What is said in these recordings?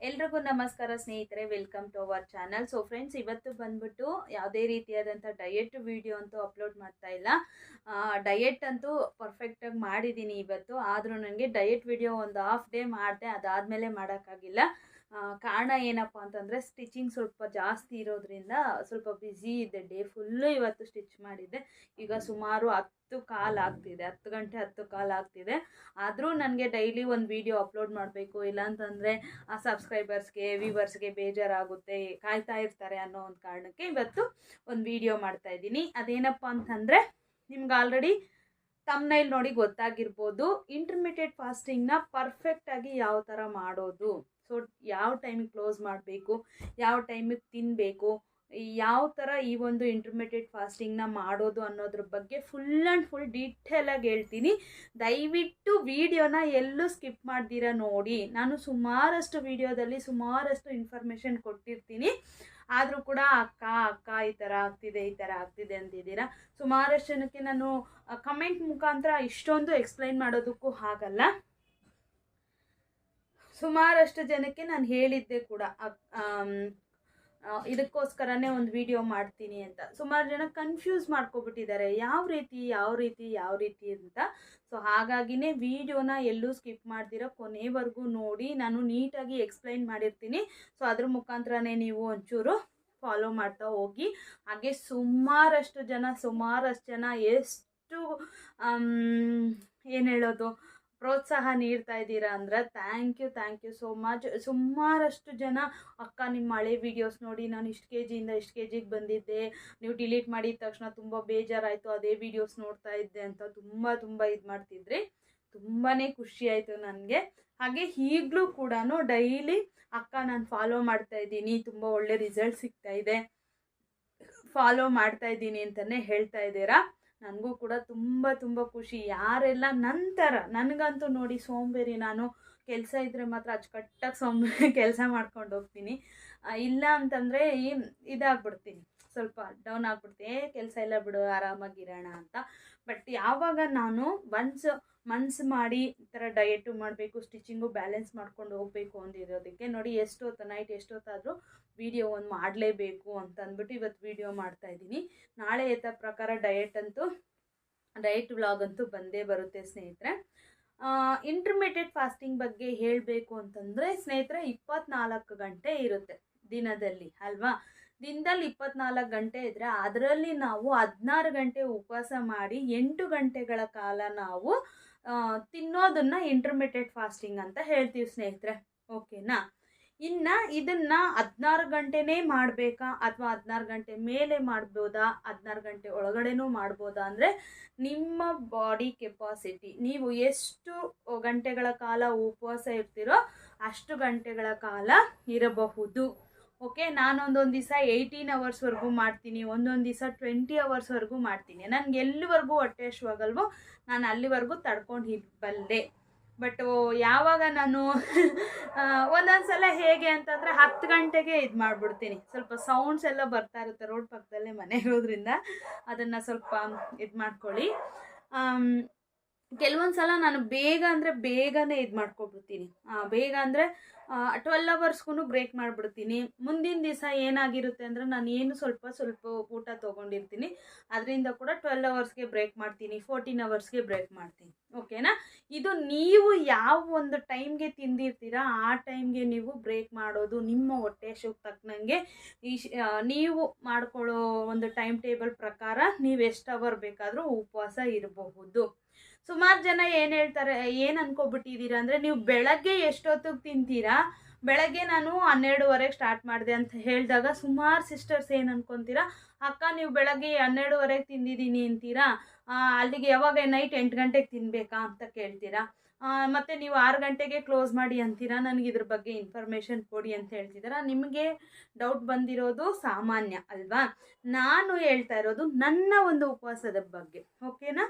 ಎಲ್ರಿಗೂ ನಮಸ್ಕಾರ ಸ್ನೇಹಿತರೆ welcome to our channel so friends ಇವತ್ತು ಬಂದ್ಬಿಟ್ಟು ಯಾವುದೇ ರೀತಿಯಾದಂಥ ಡಯೆಟ್ ವಿಡಿಯೋ ಅಂತೂ ಅಪ್ಲೋಡ್ ಮಾಡ್ತಾ ಇಲ್ಲ. ಡಯೆಟ್ ಅಂತೂ ಪರ್ಫೆಕ್ಟಾಗಿ ಮಾಡಿದ್ದೀನಿ ಇವತ್ತು. ಆದರೂ ನನಗೆ ಡಯೆಟ್ ವಿಡಿಯೋ ಒಂದು ಹಾಫ್ ಡೇ ಮಾಡಿದೆ ಅದಾದಮೇಲೆ ಮಾಡೋಕ್ಕಾಗಿಲ್ಲ. ಕಾರಣ ಏನಪ್ಪ ಅಂತಂದರೆ ಸ್ಟಿಚಿಂಗ್ ಸ್ವಲ್ಪ ಜಾಸ್ತಿ ಇರೋದ್ರಿಂದ ಸ್ವಲ್ಪ ಬ್ಯುಸಿ ಇದೆ ಡೇ ಫುಲ್ಲು ಇವತ್ತು ಸ್ಟಿಚ್ ಮಾಡಿದ್ದೆ. ಈಗ ಸುಮಾರು ಹತ್ತು ಕಾಲ್ ಆಗ್ತಿದೆ, ಹತ್ತು ಗಂಟೆ ಹತ್ತು ಕಾಲ್ ಆಗ್ತಿದೆ. ಆದರೂ ನನಗೆ ಡೈಲಿ ಒಂದು ವಿಡಿಯೋ ಅಪ್ಲೋಡ್ ಮಾಡಬೇಕು, ಇಲ್ಲಾಂತಂದರೆ ಆ ಸಬ್ಸ್ಕ್ರೈಬರ್ಸ್ಗೆ, ವ್ಯೂವರ್ಸ್ಗೆ ಬೇಜಾರಾಗುತ್ತೆ, ಕಾಯ್ತಾ ಇರ್ತಾರೆ ಅನ್ನೋ ಒಂದು ಕಾರಣಕ್ಕೆ ಇವತ್ತು ಒಂದು ವಿಡಿಯೋ ಮಾಡ್ತಾ ಇದ್ದೀನಿ. ಅದೇನಪ್ಪ ಅಂತಂದರೆ, ನಿಮ್ಗೆ ಆಲ್ರೆಡಿ ತಮ್ನೈಲ್ ನೋಡಿ ಗೊತ್ತಾಗಿರ್ಬೋದು ಇಂಟರ್ಮಿಡಿಯೇಟ್ ಫಾಸ್ಟಿಂಗ್ನ ಪರ್ಫೆಕ್ಟಾಗಿ ಯಾವ ಥರ ಮಾಡೋದು. ಸೊ ಯಾವ ಟೈಮಿಗೆ ಕ್ಲೋಸ್ ಮಾಡಬೇಕು, ಯಾವ ಟೈಮಿಗೆ ತಿನ್ನಬೇಕು ಯಾವ ಥರ ಈ ಒಂದು ಇಂಟರ್ಮಿಡಿಯೇಟ್ ಫಾಸ್ಟಿಂಗ್ನ ಮಾಡೋದು ಅನ್ನೋದ್ರ ಬಗ್ಗೆ ಫುಲ್ ಆ್ಯಂಡ್ ಫುಲ್ ಡೀಟೇಲಾಗಿ ಹೇಳ್ತೀನಿ. ದಯವಿಟ್ಟು ವಿಡಿಯೋನ ಎಲ್ಲೂ ಸ್ಕಿಪ್ ಮಾಡ್ದಿರ ನೋಡಿ. ನಾನು ಸುಮಾರಷ್ಟು ವಿಡಿಯೋದಲ್ಲಿ ಸುಮಾರಷ್ಟು ಇನ್ಫಾರ್ಮೇಷನ್ ಕೊಟ್ಟಿರ್ತೀನಿ. ಆದರೂ ಕೂಡ ಅಕ್ಕ ಅಕ್ಕ ಈ ಥರ ಆಗ್ತಿದೆ, ಈ ಥರ ಆಗ್ತಿದೆ ಅಂತಿದ್ದೀರಾ? ಸುಮಾರಷ್ಟು ಜನಕ್ಕೆ ನಾನು ಕಮೆಂಟ್ ಮುಖಾಂತರ ಇಷ್ಟೊಂದು ಎಕ್ಸ್ಪ್ಲೈನ್ ಮಾಡೋದಕ್ಕೂ ಆಗಲ್ಲ. ಸುಮಾರಷ್ಟು ಜನಕ್ಕೆ ನಾನು ಹೇಳಿದ್ದೆ ಕೂಡ ಇದಕ್ಕೋಸ್ಕರನೇ ಒಂದು ವಿಡಿಯೋ ಮಾಡ್ತೀನಿ ಅಂತ. ಸುಮಾರು ಜನ ಕನ್ಫ್ಯೂಸ್ ಮಾಡ್ಕೊಬಿಟ್ಟಿದ್ದಾರೆ. ಯಾವ ರೀತಿ ಯಾವ ರೀತಿ ಯಾವ ರೀತಿ ಅಂತ. ಸೊ ಹಾಗಾಗಿನೇ ವಿಡಿಯೋನ ಎಲ್ಲೂ ಸ್ಕಿಪ್ ಮಾಡ್ದಿರೋ ಕೊನೆವರೆಗೂ ನೋಡಿ ನಾನು ನೀಟಾಗಿ ಎಕ್ಸ್ಪ್ಲೈನ್ ಮಾಡಿರ್ತೀನಿ. ಸೊ ಅದ್ರ ಮುಖಾಂತರನೇ ನೀವು ಒಂಚೂರು ಫಾಲೋ ಮಾಡ್ತಾ ಹೋಗಿ. ಹಾಗೆ ಸುಮಾರಷ್ಟು ಜನ ಸುಮಾರಷ್ಟು ಜನ ಎಷ್ಟು ಏನು ಹೇಳೋದು? ಪ್ರೋತ್ಸಾಹ ನೀಡ್ತಾ ಇದ್ದೀರಾ ಅಂದರೆ thank you thank you so much ಸುಮಾರಷ್ಟು ಜನ, ಅಕ್ಕ, ನಿಮ್ಮ ಹಳೆ ವೀಡಿಯೋಸ್ ನೋಡಿ, ನಾನು ಇಷ್ಟು ಕೆ ಜಿಯಿಂದ ಇಷ್ಟು ಕೆ ಜಿಗೆ ಬಂದಿದ್ದೆ. ನೀವು ಡಿಲೀಟ್ ಮಾಡಿದ ತಕ್ಷಣ ತುಂಬ ಬೇಜಾರಾಯಿತು, ಅದೇ ವೀಡಿಯೋಸ್ ನೋಡ್ತಾ ಇದ್ದೆ ಅಂತ ತುಂಬ ತುಂಬ ಇದು ಮಾಡ್ತಿದ್ರಿ. ತುಂಬಾ ಖುಷಿ ಆಯಿತು ನನಗೆ. ಹಾಗೆ ಈಗಲೂ ಕೂಡ ಡೈಲಿ ಅಕ್ಕ, ನಾನು ಫಾಲೋ ಮಾಡ್ತಾ ಇದ್ದೀನಿ, ತುಂಬ ಒಳ್ಳೆ ರಿಸಲ್ಟ್ ಸಿಗ್ತಾ ಇದೆ. ಫಾಲೋ ಮಾಡ್ತಾ ಇದ್ದೀನಿ ಅಂತಲೇ ಹೇಳ್ತಾ ಇದ್ದೀರಾ. ನನಗೂ ಕೂಡ ತುಂಬ ತುಂಬ ಖುಷಿ. ಯಾರೆಲ್ಲ ನಂತರ ನನಗಂತೂ ನೋಡಿ ಸೋಂಬೇರಿ ನಾನು ಕೆಲಸ ಇದ್ದರೆ ಮಾತ್ರ ಅಚ್ಚುಕಟ್ಟಾಗಿ ಸೋಂಬೇರಿ ಕೆಲಸ ಮಾಡ್ಕೊಂಡು ಹೋಗ್ತೀನಿ. ಇಲ್ಲ ಅಂತಂದರೆ ಈ ಇದಾಗ್ಬಿಡ್ತೀನಿ. ಸ್ವಲ್ಪ ಡೌನ್ ಆಗ್ಬಿಡ್ತೀನಿ ಕೆಲಸ ಇಲ್ಲ ಬಿಡು ಆರಾಮಾಗಿರೋಣ ಅಂತ. ಬಟ್ ಯಾವಾಗ ನಾನು ಒನ್ಸ್ ಮನ್ಸು ಮಾಡಿ ಈ ಥರ ಡಯಟು ಮಾಡಬೇಕು ಸ್ಟಿಚಿಂಗು ಬ್ಯಾಲೆನ್ಸ್ ಮಾಡ್ಕೊಂಡು ಹೋಗಬೇಕು ಅಂದಿರೋದಕ್ಕೆ. ನೋಡಿ ಎಷ್ಟೊತ್ತು ನೈಟ್ ಎಷ್ಟೊತ್ತಾದರೂ ವಿಡಿಯೋ ಒಂದು ಮಾಡಲೇಬೇಕು ಅಂತ ಅಂದ್ಬಿಟ್ಟು ಇವತ್ತು ವಿಡಿಯೋ ಮಾಡ್ತಾ ಇದ್ದೀನಿ. ನಾಳೆ ಎತ್ತ ಪ್ರಕಾರ ಡಯಟ್ ಅಂತೂ ಡಯಟ್ ವ್ಲಾಗ್ ಅಂತೂ ಬಂದೇ ಬರುತ್ತೆ ಸ್ನೇಹಿತರೆ. ಇಂಟರ್ಮೀಡಿಯೇಟ್ ಫಾಸ್ಟಿಂಗ್ ಬಗ್ಗೆ ಹೇಳಬೇಕು ಅಂತಂದರೆ ಸ್ನೇಹಿತರೆ ಇಪ್ಪತ್ನಾಲ್ಕು ಗಂಟೆ ಇರುತ್ತೆ ದಿನದಲ್ಲಿ, ಅಲ್ವಾ? ದಿನದಲ್ಲಿ ಇಪ್ಪತ್ನಾಲ್ಕು ಗಂಟೆ ಇದ್ದರೆ ಅದರಲ್ಲಿ ನಾವು ಹದಿನಾರು ಗಂಟೆ ಉಪವಾಸ ಮಾಡಿ ಎಂಟು ಗಂಟೆಗಳ ಕಾಲ ನಾವು ತಿನ್ನೋದನ್ನ ಇಂಟರ್ಮಿಡಿಯೇಟ್ ಫಾಸ್ಟಿಂಗ್ ಅಂತ ಹೇಳ್ತೀವಿ ಸ್ನೇಹಿತರೆ. ಓಕೆನಾ ಇನ್ನು ಇದನ್ನು ಹದಿನಾರು ಗಂಟೆನೇ ಮಾಡಬೇಕಾ? ಅಥವಾ ಹದಿನಾರು ಗಂಟೆ ಮೇಲೆ ಮಾಡ್ಬೋದಾ? ಹದಿನಾರು ಗಂಟೆ ಒಳಗಡೆನೂ ಮಾಡ್ಬೋದಾ? ಅಂದರೆ ನಿಮ್ಮ ಬಾಡಿ ಕೆಪಾಸಿಟಿ ನೀವು ಎಷ್ಟು ಗಂಟೆಗಳ ಕಾಲ ಉಪವಾಸ ಇರ್ತೀರೋ ಅಷ್ಟು ಗಂಟೆಗಳ ಕಾಲ ಇರಬಹುದು. ಓಕೆ ನಾನೊಂದೊಂದು ದಿವಸ ಏಯ್ಟೀನ್ ಅವರ್ಸ್ವರೆಗೂ ಮಾಡ್ತೀನಿ, ಒಂದೊಂದು ದಿವಸ ಟ್ವೆಂಟಿ ಅವರ್ಸ್ವರೆಗೂ ಮಾಡ್ತೀನಿ. ನನಗೆ ಎಲ್ಲಿವರೆಗೂ ಹೊಟ್ಟೆ ಹಶ್ವಾಗಲ್ವೋ ನಾನು ಅಲ್ಲಿವರೆಗೂ ತಡ್ಕೊಂಡು ಬಲ್ಲೆ ಬಟ್ ಯಾವಾಗ ನಾನು ಒಂದೊಂದು ಸಲ ಹೇಗೆ ಅಂತಂದರೆ ಹತ್ತು ಗಂಟೆಗೆ ಇದು ಮಾಡಿಬಿಡ್ತೀನಿ. ಸ್ವಲ್ಪ ಸೌಂಡ್ಸ್ ಎಲ್ಲ ಬರ್ತಾ ಇರುತ್ತೆ ರೋಡ್ ಪಕ್ಕದಲ್ಲೇ ಮನೆ ಇರೋದ್ರಿಂದ. ಅದನ್ನು ಸ್ವಲ್ಪ ಇದು ಮಾಡ್ಕೊಳ್ಳಿ. ಕೆಲವೊಂದು ಸಲ ನಾನು ಬೇಗ ಅಂದರೆ ಬೇಗನೆ ಇದು ಮಾಡ್ಕೊಬಿಡ್ತೀನಿ. ಬೇಗ ಅಂದರೆ ಟ್ವೆಲ್ ಅವರ್ಸ್ಗೂ ಬ್ರೇಕ್ ಮಾಡಿಬಿಡ್ತೀನಿ. ಮುಂದಿನ ದಿವಸ ಏನಾಗಿರುತ್ತೆ ಅಂದರೆ ನಾನು ಏನು ಸ್ವಲ್ಪ ಸ್ವಲ್ಪ ಊಟ ತೊಗೊಂಡಿರ್ತೀನಿ. ಅದರಿಂದ ಕೂಡ ಟ್ವೆಲ್ ಅವರ್ಸ್ಗೆ ಬ್ರೇಕ್ ಮಾಡ್ತೀನಿ ಫೋರ್ಟೀನ್ ಅವರ್ಸ್ಗೆ ಬ್ರೇಕ್ ಮಾಡ್ತೀನಿ. ಓಕೆನಾ? ಇದು ನೀವು ಯಾವ ಒಂದು ಟೈಮ್ಗೆ ತಿಂದಿರ್ತೀರಾ, ಆ ಟೈಮ್ಗೆ ನೀವು ಬ್ರೇಕ್ ಮಾಡೋದು ನಿಮ್ಮ ಹೊಟ್ಟೆ ಶುಕ್ ತಕ್ಕನಂಗೆ ಈ ನೀವು ಮಾಡ್ಕೊಳ್ಳೋ ಒಂದು ಟೈಮ್ ಟೇಬಲ್ ಪ್ರಕಾರ ನೀವು ಎಷ್ಟು ಅವರ್ ಬೇಕಾದರೂ ಉಪವಾಸ ಇರಬಹುದು. ಸುಮಾರು ಜನ ಏನು ಹೇಳ್ತಾರೆ, ಏನು ಅನ್ಕೊಬಿಟ್ಟಿದ್ದೀರಾ ಅಂದರೆ ನೀವು ಬೆಳಗ್ಗೆ ಎಷ್ಟೊತ್ತಿಗೆ ತಿಂತೀರಾ? ಬೆಳಗ್ಗೆ ನಾನು ಹನ್ನೆರಡುವರೆಗೆ ಸ್ಟಾರ್ಟ್ ಮಾಡಿದೆ ಅಂತ ಹೇಳಿದಾಗ ಸುಮಾರು ಸಿಸ್ಟರ್ಸ್ ಏನು ಅನ್ಕೊತೀರಾ? ಅಕ್ಕ ನೀವು ಬೆಳಗ್ಗೆ ಹನ್ನೆರಡುವರೆಗೆ ತಿಂದಿದ್ದೀನಿ ಅಂತೀರಾ? ಅಲ್ಲಿಗೆ ಯಾವಾಗ ನೈಟ್ ಎಂಟು ಗಂಟೆಗೆ ತಿನ್ನಬೇಕಾ ಅಂತ ಕೇಳ್ತೀರಾ? ಮತ್ತು ನೀವು ಆರು ಗಂಟೆಗೆ ಕ್ಲೋಸ್ ಮಾಡಿ ಅಂತೀರಾ? ನನಗೆ ಇದ್ರ ಬಗ್ಗೆ ಇನ್ಫಾರ್ಮೇಷನ್ ಕೊಡಿ ಅಂತ ಹೇಳ್ತಿದ್ದೀರಾ ನಿಮಗೆ ಡೌಟ್ ಬಂದಿರೋದು ಸಾಮಾನ್ಯ, ಅಲ್ವಾ? ನಾನು ಹೇಳ್ತಾ ಇರೋದು ನನ್ನ ಒಂದು ಉಪವಾಸದ ಬಗ್ಗೆ ಓಕೆನಾ